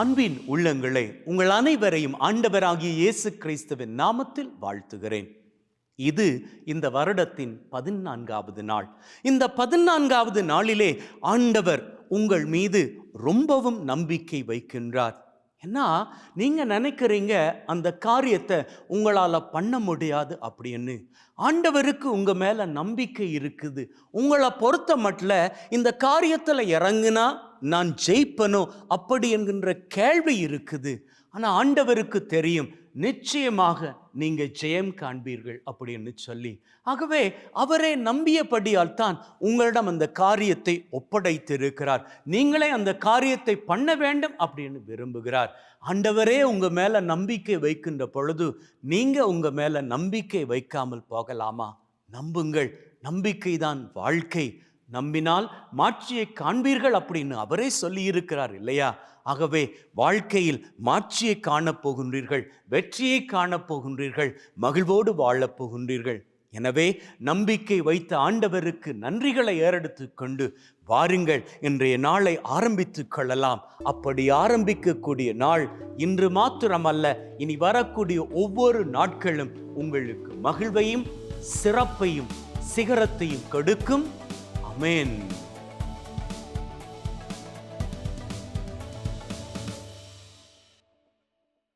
அன்பின் உள்ளங்களே உங்கள் அனைவரையும் ஆண்டவராகிய இயேசு கிறிஸ்துவின் நாமத்தில் வாழ்த்துகிறேன். இது இந்த வருடத்தின் பதினான்காவது நாள். இந்த பதினான்காவது நாளிலே ஆண்டவர் உங்கள் மீது ரொம்பவும் நம்பிக்கை வைக்கின்றார். ஏன்னா நீங்கள் நினைக்கிறீங்க அந்த காரியத்தை உங்களால் பண்ண முடியாது அப்படின்னு. ஆண்டவருக்கு உங்கள் மேலே நம்பிக்கை இருக்குது. உங்களை பொறுத்த மட்டில் இந்த காரியத்தில் இறங்குனா நான் ஜெயிப்பனோ? அப்படி என்கின்ற கேள்வி இருக்குது. ஆனா ஆண்டவருக்கு தெரியும். நிச்சயமாக நீங்க ஜெயம் காண்பீர்கள் அப்படின்னு சொல்லி. ஆகவே அவரே நம்பியபடியால் தான் உங்களிடம் அந்த காரியத்தை ஒப்படைத்திருக்கிறார். நீங்களே அந்த காரியத்தை பண்ண வேண்டும் அப்படின்னு விரும்புகிறார். ஆண்டவரே உங்க மேல நம்பிக்கை வைக்கின்ற பொழுது நீங்க உங்க மேல நம்பிக்கை வைக்காமல் போகலாமா? நம்புங்கள். நம்பிக்கை தான் வாழ்க்கை. நம்பினால் மாட்சியை காண்பீர்கள் அப்படின்னு அவரே சொல்லியிருக்கிறார் இல்லையா? ஆகவே வாழ்க்கையில் மாட்சியை காணப் போகின்றீர்கள் வெற்றியை காணப் போகின்றீர்கள் மகிழ்வோடு வாழப் போகின்றீர்கள். எனவே நம்பிக்கை வைத்த ஆண்டவருக்கு நன்றிகளை ஏறெடுத்து கொண்டு வாருங்கள் இன்றைய நாளை ஆரம்பித்துக் கொள்ளலாம். அப்படி ஆரம்பிக்கக்கூடிய நாள் இன்று மாத்திரமல்ல இனி வரக்கூடிய ஒவ்வொரு நாட்களும் உங்களுக்கு மகிழ்வையும் சிறப்பையும் சிகரத்தையும் கொடுக்கும். Amén.